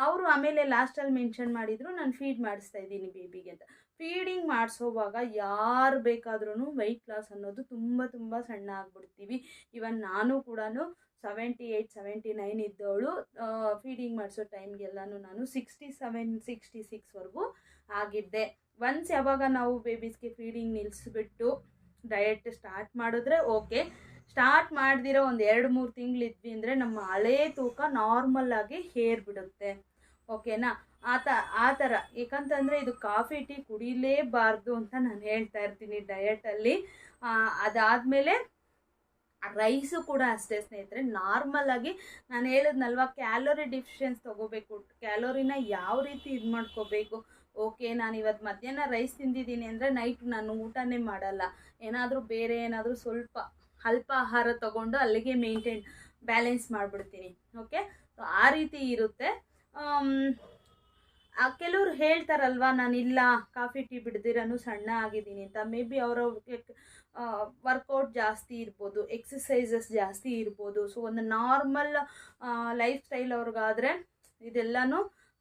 ಅವರು ಆಮೇಲೆ ಲಾಸ್ಟಲ್ಲಿ ಮೆನ್ಷನ್ ಮಾಡಿದರು, ನಾನು ಫೀಡ್ ಮಾಡಿಸ್ತಾ ಇದ್ದೀನಿ ಬೇಬಿಗೆ ಅಂತ. ಫೀಡಿಂಗ್ ಮಾಡಿಸೋವಾಗ ಯಾರು ಬೇಕಾದ್ರೂ ವೆಯ್ಟ್ ಲಾಸ್ ಅನ್ನೋದು ತುಂಬ ತುಂಬ ಸಣ್ಣ ಆಗ್ಬಿಡ್ತೀವಿ. ಇವನ್ ನಾನು ಕೂಡ ಸೆವೆಂಟಿ ಏಯ್ಟ್ ಸೆವೆಂಟಿ ನೈನ್ ಇದ್ದವಳು ಫೀಡಿಂಗ್ ಮಾಡಿಸೋ ಟೈಮ್ಗೆಲ್ಲನೂ ನಾನು ಸಿಕ್ಸ್ಟಿ ಸೆವೆನ್ ಸಿಕ್ಸ್ಟಿ ಸಿಕ್ಸ್ವರೆಗೂ ಆಗಿದ್ದೆ. ಒನ್ಸ್ ಯಾವಾಗ ನಾವು ಬೇಬೀಸ್ಗೆ ಫೀಡಿಂಗ್ ನಿಲ್ಲಿಸ್ಬಿಟ್ಟು ಡಯಟ್ ಸ್ಟಾರ್ಟ್ ಮಾಡಿದ್ರೆ ಓಕೆ ಸ್ಟಾರ್ಟ್ ಮಾಡ್ದಿರೋ ಒಂದು ಎರಡು ಮೂರು ತಿಂಗಳಿದ್ವಿ ಅಂದರೆ ನಮ್ಮ ಹಳೇ ತೂಕ ನಾರ್ಮಲ್ ಆಗಿ ಹೇರ್ಬಿಡುತ್ತೆ ಓಕೆನಾ ಆ ತ, ಆ ಥರ ಏಕಂತಂದರೆ ಇದು ಕಾಫಿ ಟೀ ಕುಡಿಲೇಬಾರ್ದು ಅಂತ ನಾನು ಹೇಳ್ತಾ ಇರ್ತೀನಿ ಡಯಟಲ್ಲಿ ಅದಾದಮೇಲೆ ರೈಸು ಕೂಡ ಅಷ್ಟೇ ಸ್ನೇಹಿತರೆ ನಾರ್ಮಲ್ ಆಗಿ ನಾನು ಹೇಳಿದ್ನಲ್ವ ಕ್ಯಾಲೋರಿ ಡಿಫಿಷಿಯನ್ಸ್ ತೊಗೋಬೇಕು. ಕ್ಯಾಲೋರಿನ ಯಾವ ರೀತಿ ಇದು ಮಾಡ್ಕೋಬೇಕು ಓಕೆ, ನಾನು ಇವತ್ತು ಮಧ್ಯಾಹ್ನ ರೈಸ್ ತಿಂದಿದ್ದೀನಿ ಅಂದರೆ ನೈಟ್ ನಾನು ಊಟನೇ ಮಾಡಲ್ಲ. ಏನಾದರೂ ಬೇರೆ ಏನಾದರೂ ಸ್ವಲ್ಪ ಅಲ್ಪ ಆಹಾರ ತಗೊಂಡು ಅಲ್ಲಿಗೆ ಮೇಂಟೈನ್ ಬ್ಯಾಲೆನ್ಸ್ ಮಾಡಿಬಿಡ್ತೀನಿ ಓಕೆ ಸೊ ಆ ರೀತಿ ಇರುತ್ತೆ. ಕೆಲವ್ರು ಹೇಳ್ತಾರಲ್ವಾ, ನಾನು ಇಲ್ಲ, ಕಾಫಿ, ಟೀ ಬಿಡ್ದಿರನು ಸಣ್ಣ ಆಗಿದ್ದೀನಿ ಅಂತ. ಮೇ ಬಿ ಅವರ ವರ್ಕೌಟ್ ಜಾಸ್ತಿ ಇರ್ಬೋದು ಎಕ್ಸಸೈಸಸ್ ಜಾಸ್ತಿ ಇರ್ಬೋದು. ಸೊ ಒಂದು ನಾರ್ಮಲ್ ಲೈಫ್ ಸ್ಟೈಲ್ ಅವ್ರಿಗಾದರೆ ಇದೆಲ್ಲನೂ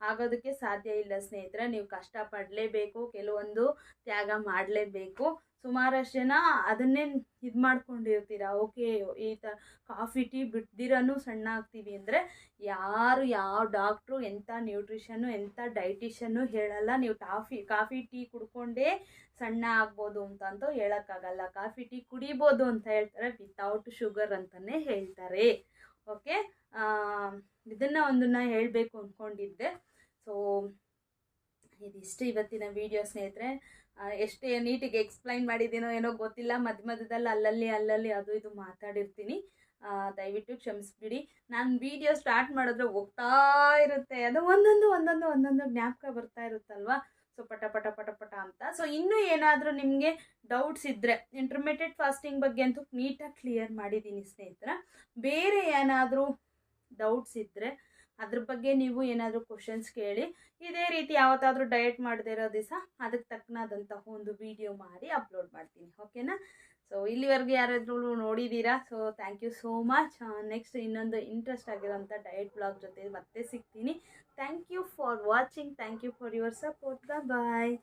ಆಗೋದಕ್ಕೆ ಸಾಧ್ಯ ಇಲ್ಲ ಸ್ನೇಹಿತರೆ, ನೀವು ಕಷ್ಟಪಡಲೇಬೇಕು, ಕೆಲವೊಂದು ತ್ಯಾಗ ಮಾಡಲೇಬೇಕು. ಸುಮಾರಷ್ಟು ಜನ ಅದನ್ನೇ ಇದು ಮಾಡ್ಕೊಂಡಿರ್ತೀರ? ಓಕೆ, ಈ ಥರ ಕಾಫಿ, ಟೀ ಬಿಡ್ದಿರನು ಸಣ್ಣ ಆಗ್ತೀವಿ ಅಂದರೆ ಯಾರು, ಯಾವ ಡಾಕ್ಟ್ರು ಎಂಥ ನ್ಯೂಟ್ರಿಷನ್ನು, ಎಂಥ ಡೈಟಿಷನ್ನು ಹೇಳಲ್ಲ. ನೀವು ಕಾಫಿ ಕಾಫಿ, ಟೀ ಕುಡ್ಕೊಂಡೇ ಸಣ್ಣ ಆಗ್ಬೋದು ಅಂತೂ ಹೇಳೋಕ್ಕಾಗಲ್ಲ. ಕಾಫಿ, ಟೀ ಕುಡಿಬೋದು ಅಂತ ಹೇಳ್ತಾರೆ ವಿತೌಟ್ ಶುಗರ್ ಅಂತಲೇ ಹೇಳ್ತಾರೆ. ಓಕೆ ಇದನ್ನು ಒಂದನ್ನು ಹೇಳಬೇಕು ಅಂದ್ಕೊಂಡಿದ್ದೆ ಸೊ ಇದಿಷ್ಟು ಇವತ್ತಿನ ವಿಡಿಯೋ ಸ್ನೇಹಿತರೆ. ಎಷ್ಟೇ ನೀಟಿಗೆ ಎಕ್ಸ್ಪ್ಲೈನ್ ಮಾಡಿದ್ದೀನೋ ಏನೋ ಗೊತ್ತಿಲ್ಲ. ಮಧ್ಯ ಮಧ್ಯದಲ್ಲಿ ಅಲ್ಲಲ್ಲಿ ಅಲ್ಲಲ್ಲಿ ಅದು ಇದು ಮಾತಾಡಿರ್ತೀನಿ. ದಯವಿಟ್ಟು ಕ್ಷಮಿಸ್ಬಿಡಿ. ನಾನು ವಿಡಿಯೋ ಸ್ಟಾರ್ಟ್ ಮಾಡಿದ್ರೆ ಹೋಗ್ತಾ ಇರುತ್ತೆ. ಅದು ಒಂದೊಂದು ಒಂದೊಂದು ಒಂದೊಂದು ಜ್ಞಾಪಕ ಬರ್ತಾ ಇರುತ್ತಲ್ವಾ? ಸೊ ಪಟ ಪಟ ಪಟ ಪಟ ಅಂತ. ಸೊ ಇನ್ನೂ ಏನಾದರೂ ನಿಮಗೆ ಡೌಟ್ಸ್ ಇದ್ದರೆ ಇಂಟರ್ಮೀಡಿಯೇಟ್ ಫಾಸ್ಟಿಂಗ್ ಬಗ್ಗೆ ಅಂತೂ ನೀಟಾಗಿ ಕ್ಲಿಯರ್ ಮಾಡಿದ್ದೀನಿ ಸ್ನೇಹಿತರ. ಬೇರೆ ಏನಾದರೂ ಡೌಟ್ಸ್ ಇದ್ದರೆ ಅದ್ರ ಬಗ್ಗೆ ನೀವು ಏನಾದರೂ ಕ್ವಶನ್ಸ್ ಕೇಳಿ, ಇದೇ ರೀತಿ ಯಾವತ್ತಾದರೂ ಡಯಟ್ ಮಾಡದೇ ಇರೋ ದಿವಸ ಅದಕ್ಕೆ ತಕ್ಕನಾದಂತಹ ಒಂದು ವಿಡಿಯೋ ಮಾಡಿ ಅಪ್ಲೋಡ್ ಮಾಡ್ತೀನಿ ಓಕೆನಾ ಸೊ ಇಲ್ಲಿವರೆಗೂ ಯಾರಾದ್ರೂ ನೋಡಿದ್ದೀರಾ so thank you so much next ಇನ್ನೊಂದು ಇಂಟ್ರೆಸ್ಟ್ ಆಗಿರೋಂಥ ಡಯಟ್ ಬ್ಲಾಗ್ ಜೊತೆ ಮತ್ತೆ ಸಿಗ್ತೀನಿ. Thank you for watching thank you for your support bye